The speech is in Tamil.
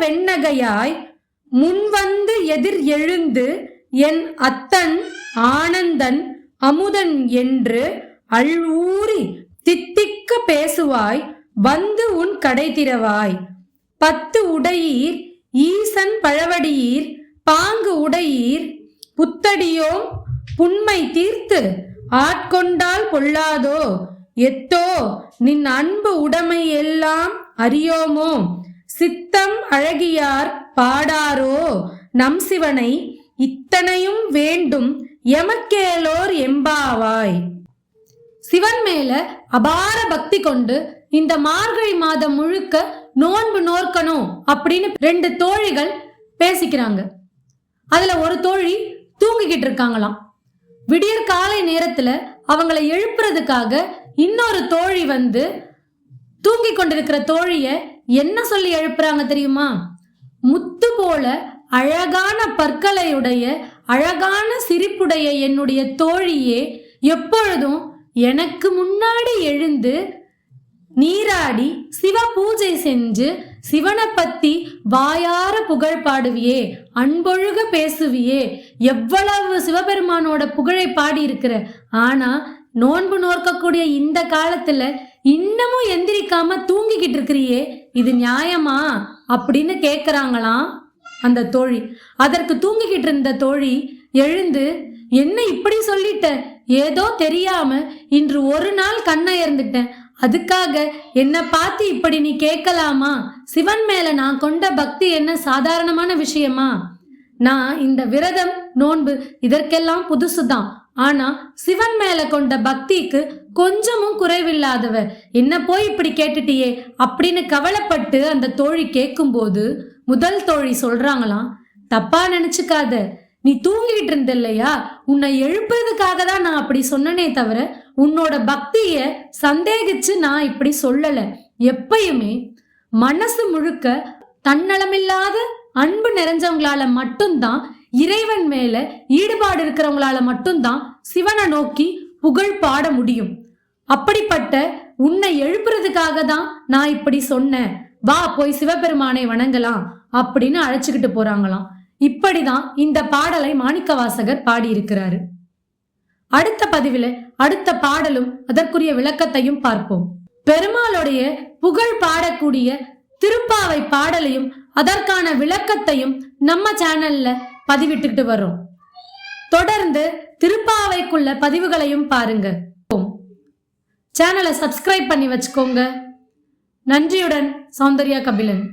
வெண்ணகையாய் முன்வந்து எதிர் எழுந்து என் அத்தன் ஆனந்தன் அமுதன் என்று அழ்வூறி தித்திக்க பேசுவாய் வந்து உன் கடை திறவாய். பத்து உடையீர் ஈசன் பழவடியீர் பாங்கு உடையீர். புத்தடியோம் புண்மை தீர்த்து ஆட்கொண்டால் பொல்லாதோ? எத்தோ நின் அன்பு உடைமை எல்லாம் அறியோமோ? சித்தம் அழகியார் பாடாரோ நம் சிவனை இத்தனையும் வேண்டும் எமக்கேலோர் எம்பாவாய். சிவன் மேல அபார பக்தி கொண்டு இந்த மார்கழி மாதம் முழுக்க நோன்பு நோர்க்கணும் அப்படின்னு ரெண்டு தோழிகள் பேசிக்கிறாங்க. அதுல ஒரு தோழி தூங்கிக்கிட்டு இருக்காங்களாம். விடியற் காலை நேரத்துல அவங்களை எழுப்புறதுக்காக இன்னொரு தோழி வந்து தூங்கி கொண்டிருக்கிற தோழிய என்ன சொல்லி எழுப்புறாங்க தெரியுமா? முத்து போல அழகான பற்களையுடைய அழகான சிரிப்புடைய என்னுடைய தோழியே எப்பொழுதும் எனக்கு முன்னாடி எழுந்து நீராடி சிவ பூஜை செஞ்சு சிவனை பத்தி வாயார புகழ் பாடுவியே அன்பொழுக பேசுவியே எவ்வளவு சிவபெருமானோட புகழை பாடி இருக்கிற ஆனா நோன்பு நோர்க்கக்கூடிய இந்த காலத்துல இன்னமும் எந்திரிக்காம தூங்கிக்கிட்டு இருக்கிறியே இது நியாயமா? அப்படின்னு கேக்குறாங்களாம் அந்த தோழி. அதற்கு தூங்கிக்கிட்டு இருந்த தோழி எழுந்து என்ன இப்படி சொல்லிட்ட? ஏதோ தெரியாம இன்று ஒரு நாள் கண்ணை இறந்துட்டேன் அதுக்காக என்ன பார்த்து இப்படி நீ கேட்கலாமா? சிவன் மேல நான் கொண்ட பக்தி என்ன சாதாரணமான விஷயமா? நான் இந்த விரதம் நோன்பு இதற்கெல்லாம் புதுசுதான். ஆனா சிவன் மேல கொண்ட பக்திக்கு கொஞ்சமும் குறைவில்லாதவ என்ன போய் இப்படி கேட்டுட்டியே? அப்படின்னு கவலைப்பட்டு அந்த தோழி கேட்கும்போது முதல் தோழி சொல்றாங்களாம் தப்பா நினைச்சுக்காத. நீ தூங்கிட்டு இருந்த இல்லையா உன்னை எழுப்புறதுக்காக தான் நான் அப்படி சொன்னனே தவிர உன்னோட பக்திய சந்தேகிச்சு நான் இப்படி சொல்லல. எப்பயுமே மனசு முழுக்க தன்னலமில்லாத அன்பு நிறைஞ்சவங்களால மட்டும்தான் இறைவன் மேல ஈடுபாடு இருக்கிறவங்களால மட்டும்தான் சிவனை நோக்கி புகழ் பாட முடியும். அப்படிப்பட்ட உன்னை எழுப்புறதுக்காக தான் நான் இப்படி சொன்னேன். வா போய் சிவபெருமானை வணங்கலாம் அப்படின்னு அழைச்சுக்கிட்டு போறாங்களாம். இப்படிதான் இந்த பாடலை மாணிக்கவாசகர் பாடியிருக்கிறாரு. அடுத்த பதிவில அடுத்த பாடலும் அதற்குரிய விளக்கத்தையும் பார்ப்போம். பெருமாளுடைய புகழ் பாடக்கூடிய திருப்பாவை பாடலையும் அதற்கான விளக்கத்தையும் நம்ம சேனல்ல பதிவிட்டுக்கிட்டு வரும் தொடர்ந்து திருப்பாவைக்குள்ள பதிவுகளையும் பாருங்க. சேனலை சப்ஸ்கிரைப் பண்ணி வச்சுக்கோங்க. நன்றியுடன் சௌந்தர்யா கபிலன்.